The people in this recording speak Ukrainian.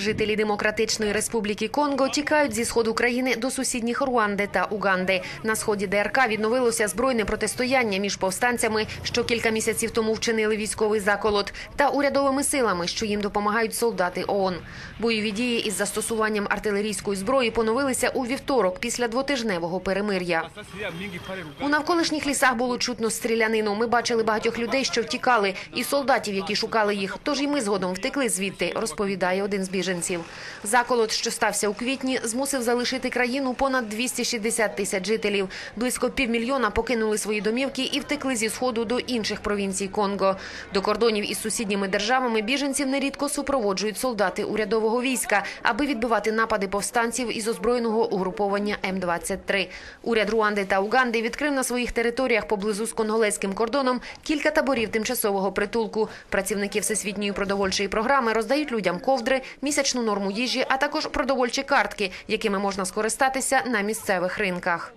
Жителі Демократичної Республіки Конго тікають зі сходу країни до сусідніх Руанди та Уганди. На сході ДРК відновилося збройне протистояння між повстанцями, що кілька місяців тому вчинили військовий заколот, та урядовими силами, що їм допомагають солдати ООН. Бойові дії із застосуванням артилерійської зброї поновилися у вівторок після двотижневого перемир'я. У навколишніх лісах було чутно стрілянину. Ми бачили багатьох людей, що втікали, і солдатів, які шукали їх. Тож і ми згодом втекли звідти, розповідає один з біженців. Заколот, що стався у квітні, змусив залишити країну понад 260 тисяч жителів. Близько півмільйона покинули свої домівки і втекли зі сходу до інших провінцій Конго. До кордонів із сусідніми державами біженців нерідко супроводжують солдати урядового війська, аби відбивати напади повстанців із озброєного угруповання М-23. Уряд Руанди та Уганди відкрив на своїх територіях поблизу з конголезьким кордоном кілька таборів тимчасового притулку. Працівники Всесвітньої продовольчої програми роздають людям ковдри, місячну норму їжі, а також продовольчі картки, якими можна скористатися на місцевих ринках.